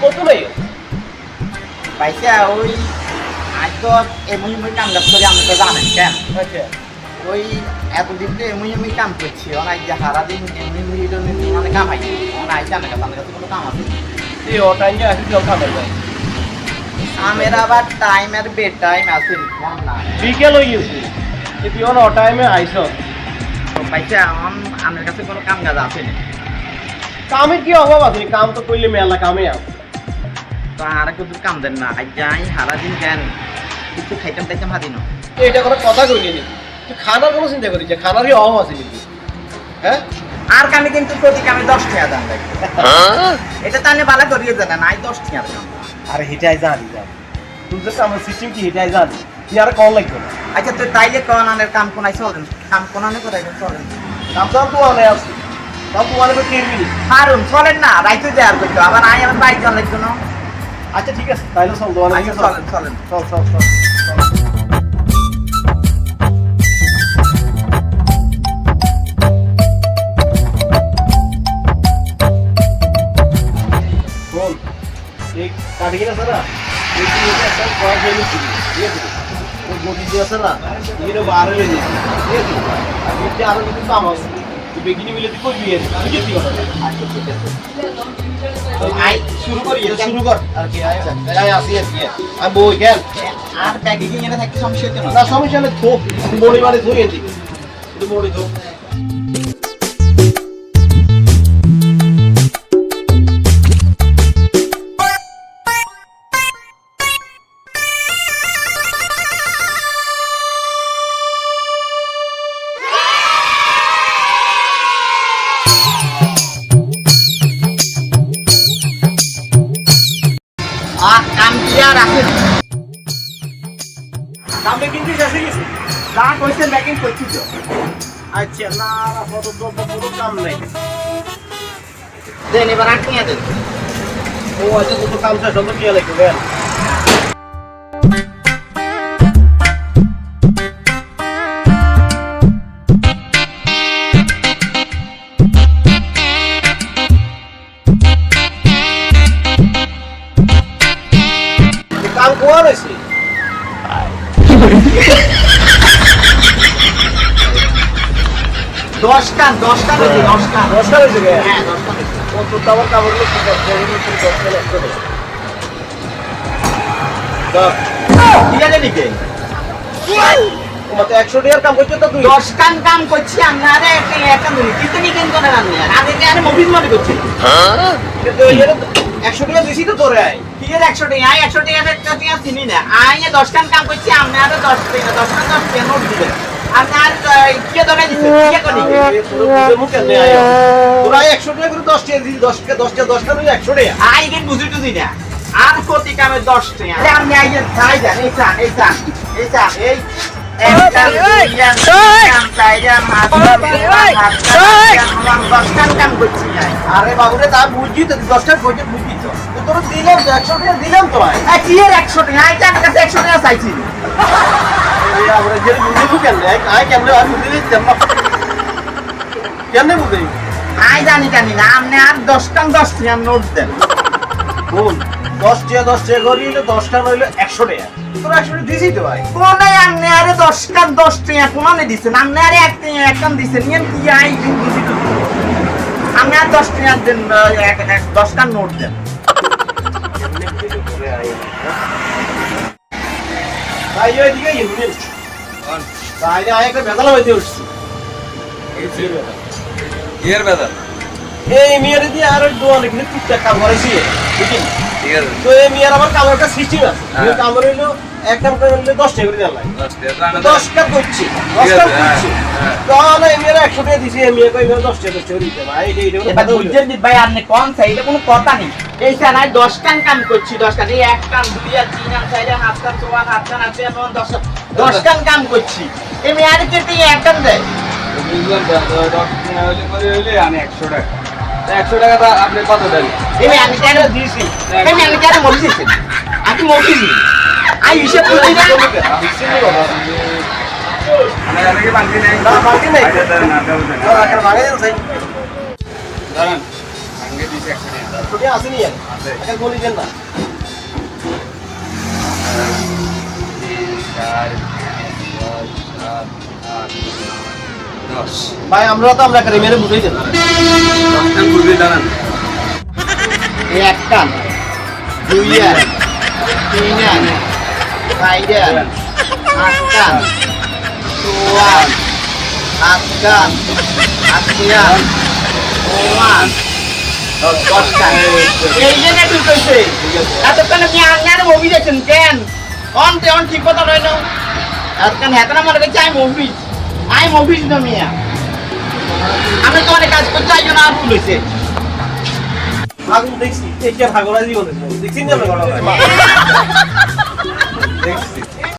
কত নেই পয়সা ওই আজ তো এমনি এমনি কাম কাজ করি আপনি তো জানেন কেন? আচ্ছা। ওই এতদিন তো এমনি এমনি কাম করছি অনেক যে সারাদিন এমনি মানে কামাই অনেক জানে কাছে আমার কাছে কোনো কাম আছে? এই ও টাইম যে আসি জল খাবার যায় আমের আবার টাইম আর বে টাইম আছে না। বিকেল হয়ে গেছে। তুই ও টাইমে আইস। আমার আমার কাছে কোনো কাম কাজ আছে না কামের কি অভাব আছে? কাম তো করলে মেলা কামে আছে তো আর কাম দেন না আজ যাই সারাদিন কেন কিছু খাইতাম টাইতাম হাতি না। এটা কোনো কথা কইলি নি। তুই খানার কোনো চিন্তা করিস যে খানারই অভাব আছে নাকি হ্যাঁ? আর কামে কিন্তু প্রতি কামে দশ টাকা দাম লাগে। এটা তো আমি বালা করিয়ে জানা নাই দশ টাকা দাম আরে হেটাই জানি জানি। তুই তো কামের সিস্টেম কি হেটাই জানি। তুই আর কম লাগবে না। আচ্ছা তো তাইলে কোন আনের কাম কোনায় চলেন? কাম কোন আনে কোথায়? চলেন। কাম তো অনেক আছে। হারুন চলেন না রাইতে দেওয়ার করতো আবার আই আমার বাইক চলে জন্য আচ্ছা ঠিক আছে তাইলে চল আচ্ছা চলেন চলেন। চল চল চল এই কাঠগিরি না, এই একটা কড়া খেয়ে নিচ্ছি, ঠিক আছে? ওই গদি আছে না, এগুলো বার ঠিক আছে? আর আরও কিছু কাম আছে। বেগিনি মিলে তুই করবি আমি আই শুরু করি, শুরু কর। আর কি, আসি, আসি। আর বই, খেল। আর প্যাকেজিং এনে থাকতে সমস্যা হচ্ছে না সমস্যা হলে থোক। বড়ি বাড়ি থুই এদি। বড়ি থোক। কাম আর আছে দামটা কিন্তু শেষ হয়ে গেছে। যা কইছেন ব্যাকিং করছি তো। আচ্ছা না না কত কোনো কাম নাই। দেন এবার আটকে দেন। ও আচ্ছা কত কাম শেষ হলো কি লাগবে দশ কান দশ কান হয়েছে দশ কান দশটা রয়েছে গে? হ্যাঁ দশ কান হয়েছে। কত দাবার কাপড় লোক ঠিক আছে ঠিক আছে নিকে একশো টাকার কাম করছ তো তুই। দশ কান কাম করছি একটা একটা কিন্তু নিকেন করে রান্না? আগে আরে মফিজ মনে করছি। একশো টাকা দিছি তো তোরে আয়। ঠিক একশো টাকা আই একশো টাকা একটা টাকা চিনি না। আই এ দশ কান কাম করছি আপনারা দশ টাকা দশ কান দশ টাকা নোট দিবেন আপনার কি ধরে দিচ্ছে কি করি। তোরা একশো টাকা করে দশ টাকা দিস দশ টাকা দশ টাকা দশ টাকা একশো টাকা। আই গেন বুঝি টুজি না। আর প্রতি কামে দশ টাকা। আরে আপনি চাই যান এই চান এই চান এই চান এই। আরে বাবুরে তা বুঝছি তো দশ টাকা কইতে বুঝছি তোর দিলাম তো একশো টাকা দিলাম তো ভাই। কি এর একশো টাকা কাছে একশো টাকা চাইছি। আমরা যে বুঝে কেন আয় কেমনে? আর বুঝে দিচ্ছি আমরা কেমনে বুঝে জানি জানি না আপনি আর দশ কান দশ টাকা নোট দেন। বল দশ টাকা দশ টাকা করি হইলে দশ টাকা হইলে একশো টাকা। তোর একশো টাকা দিছি তো ভাই। কোনে আপনি আরে দশ কান দশ টাকা কোনে দিচ্ছেন আপনি আরে এক টাকা এক কান দিচ্ছেন নিয়েন কি আই বুঝি তো আপনি আর দশ টাকা দেন দশ কান নোট দেন। এই মেয়ের দিয়ে আর দোয়ানে কিন্তু টুকটাক কাম আছে। তো এই মেয়ের আমার কামের একটা সিস্টেম আছে কামড় হইল। এক কাম করে হইলে দশ টাকা করে দেওয়া লাগে। দশ টাকা তো আনা দশ কাপ করছি দশ কাপ করছি। তাহলে এই মেয়েরা একশো টাকা দিছি কই দিতে ভাই বুঝছেন আপনি কোন সাইডে কোনো কথা নেই। এই সানায় দশ কান কাম করছি দশ কান। এই এক কান দুই আর তিন আর চার আর হাত কান চোয়ান হাত কান আছে এমন দশ দশ কান কাম করছি। এই মেয়ার কেটে এক কান দেয়? বুঝলাম তো, তো দশ টাকা হইলে করে হইলে আমি একশো টাকা। একশো টাকা তো আপনি কত দেন? আমি কেন দিয়েছি? আমি কেন মরিছি? আমি মরিছি। আই হিসেব করছি না ভাই আসেনি আর। একটা গলি দেন না। আমরা তো আমরা একটা মেরে বুঝেই দেন। দশটা ঘুরবে দাঁড়ান। এই এক কান দুই আন তিন আন কান আশি আন ওয়ান দশ কান এই যে না ঢুকেছে এতক্ষণ আপনি আঙ্গার মুভি দেখছেন কেন অন তে অন ঠিক কথা রইল এতক্ষণ হেতনা মনে করছে আমি মুভি আমি মুভিস না মিয়া আমি তো অনেক কাজ করছি এই জন্য আর ভুল হয়েছে ভাগ দেখছি দেখছি না আমরা Thanks.